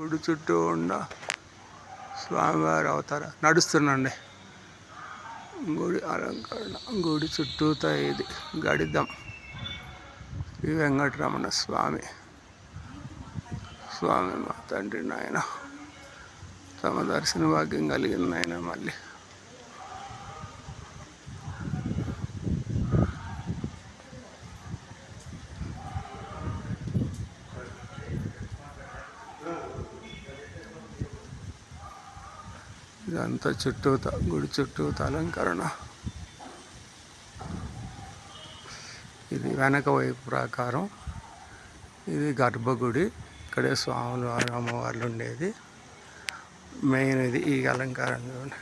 గుడి చుట్టూ ఉన్న స్వామివారి అవతార నడుస్తున్నాండి గుడి అలంకరణ గుడి చుట్టూతో ఇది గడిదం. శ్రీ వెంకటరమణ స్వామి స్వామి మా తండ్రి నాయన. తమ దర్శన భాగ్యం కలిగింది నాయన మళ్ళీ. ఇదంతా చుట్టూత గుడి చుట్టూత అలంకరణ ఇది వెనక వైపు ప్రాకారం. ఇది గర్భగుడి. ఇక్కడే స్వాములు అమ్మవార్లు ఉండేది. మెయిన్ ఇది ఈ అలంకారం చూడండి.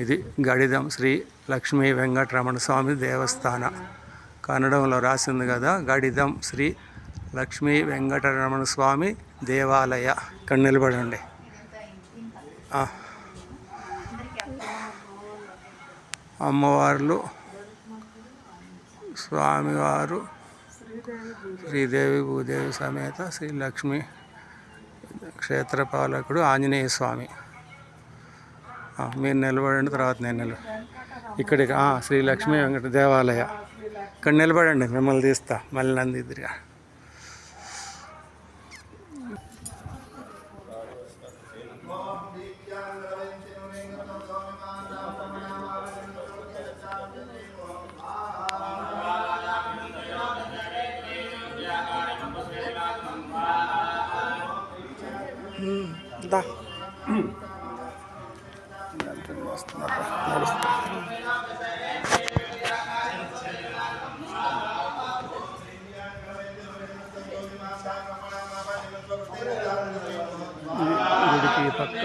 ఇది గడిదం శ్రీ లక్ష్మీ వెంకటరమణ స్వామి దేవస్థాన. కన్నడంలో రాసింది కదా గడిదం శ్రీ లక్ష్మీ వెంకటరమణ స్వామి దేవాలయ ఇక్కడ నిలబడండి. అమ్మవార్లు స్వామివారు శ్రీదేవి భూదేవి సమేత శ్రీ లక్ష్మి క్షేత్రపాలకుడు ఆంజనేయ స్వామి. మీరు నిలబడండి తర్వాత నేను నిలబ ఇక్కడికి శ్రీ లక్ష్మీ వెంకట దేవాలయ. ఇక్కడ నిలబడండి మిమ్మల్ని తీస్తా మళ్ళీ నంది దా. గుడికి పక్క.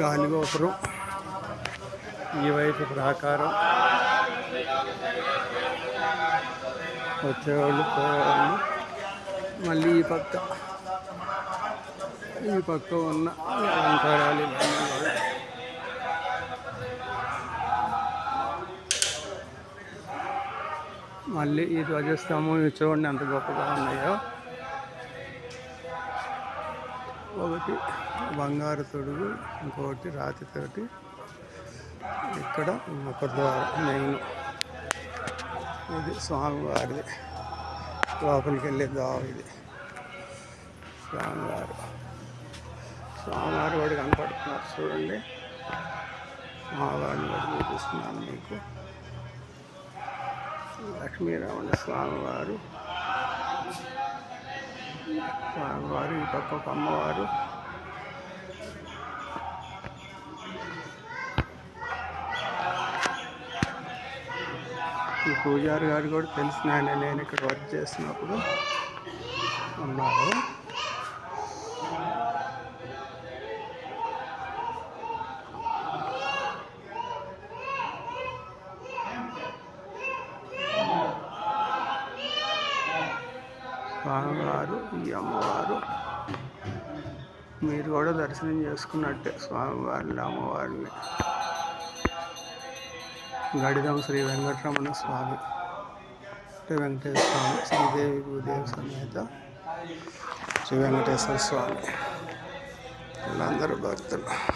గాలిగోపురం ఈ వైపు ప్రాకారం వచ్చేవాళ్ళు పోయేవాళ్ళు. మళ్ళీ ఈ పక్క. ఈ పక్క ఉన్న అలంకారాలు మళ్ళీ ఈ ధ్వజస్తంభం చూడండి ఎంత గొప్పగా ఉన్నాయో. ఒకటి బంగారు తొడుగు ఇంకొకటి రాతితోటి ఇక్కడ ముఖద్వారం మెయిన్. ఇది స్వామివారిది. లోపలికి వెళ్ళే దావ ఇది. స్వామివారు. స్వామివారు వాడు కనపడుతున్నారు చూడండి. స్వామివారిని వాడు చూపిస్తున్నాను మీకు. లక్ష్మీరామణ స్వామివారు. స్వామివారు ఈ పక్క ఒక అమ్మవారు. ఈ పూజారి గారు కూడా తెలిసిన ఆయన నేను ఇక్కడ వర్క్ చేసినప్పుడు ఉన్నారు. స్వామివారు ఈ అమ్మవారు. మీరు కూడా దర్శనం చేసుకున్నట్టే స్వామివారిని అమ్మవారిని. గడిదం శ్రీ వెంకటరమణ స్వామి శ్రీ వెంకటేశ్వర స్వామి శ్రీదేవి భూదేవి సమేత శ్రీ వెంకటేశ్వర స్వామి. వీళ్ళందరూ భక్తులు.